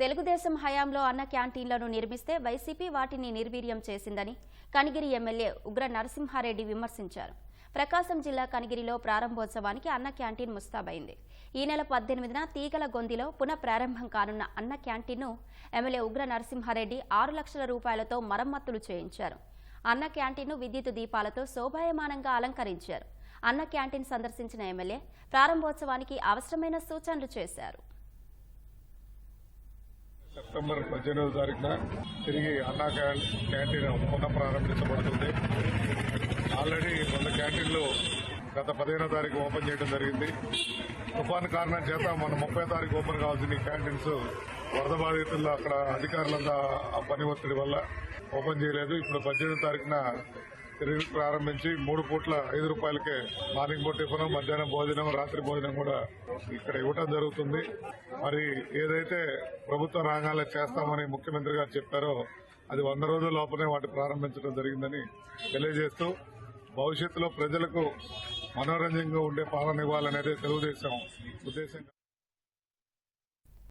తెలుగుదేశం హయాంలో అన్న క్యాంటీన్లను నిర్మిస్తే వైసీపీ వాటిని నిర్వీర్యం చేసిందని కనిగిరి ఎమ్మెల్యే ఉగ్ర నరసింహారెడ్డి విమర్శించారు. ప్రకాశం జిల్లా కనిగిరిలో ప్రారంభోత్సవానికి అన్న క్యాంటీన్ ముస్తాబైంది. ఈ నెల పద్దెనిమిదిన తీగల గొందిలో పునః ప్రారంభం కానున్న అన్న క్యాంటీన్ను ఎమ్మెల్యే ఉగ్ర నరసింహారెడ్డి ఆరు లక్షల రూపాయలతో మరమ్మతులు చేయించారు. అన్న క్యాంటీన్ను విద్యుత్ దీపాలతో శోభాయమానంగా అలంకరించారు. అన్న క్యాంటీన్ సందర్శించిన ఎమ్మెల్యే ప్రారంభోత్సవానికి అవసరమైన సూచనలు చేశారు. సెప్టెంబర్ పద్దెనిమిదో తారీఖున తిరిగి అన్నా క్యాంటీన్ పునః ప్రారంభించబడుతుంది. ఆల్రెడీ వంద క్యాంటీన్లు గత పదిహేనో తారీఖు ఓపెన్ చేయడం జరిగింది. తుఫాన్ కారణం చేత మన ముప్పై తారీఖు ఓపెన్ కావాల్సిన క్యాంటీన్స్ వరద బాధితుల్లో అక్కడ అధికారులంతా ఆ పని ఒత్తిడి వల్ల ఓపెన్ చేయలేదు. ఇప్పుడు పద్దెనిమిది తారీఖున సర్వీస్ ప్రారంభించి మూడు పూట్ల ఐదు రూపాయలకే మార్నింగ్ పూట టిఫిన్ మధ్యాహ్నం భోజనం రాత్రి భోజనం కూడా ఇక్కడ ఇవ్వటం జరుగుతుంది. మరి ఏదైతే ప్రభుత్వ రంగాల్లో చేస్తామని ముఖ్యమంత్రి గారు చెప్పారో అది వంద రోజుల లోపలే వాటి ప్రారంభించడం జరిగిందని తెలియజేస్తూ భవిష్యత్తులో ప్రజలకు మనోరంజంగా ఉండే పాలన ఇవ్వాలనేది తెలుగుదేశం ఉద్దేశంగా.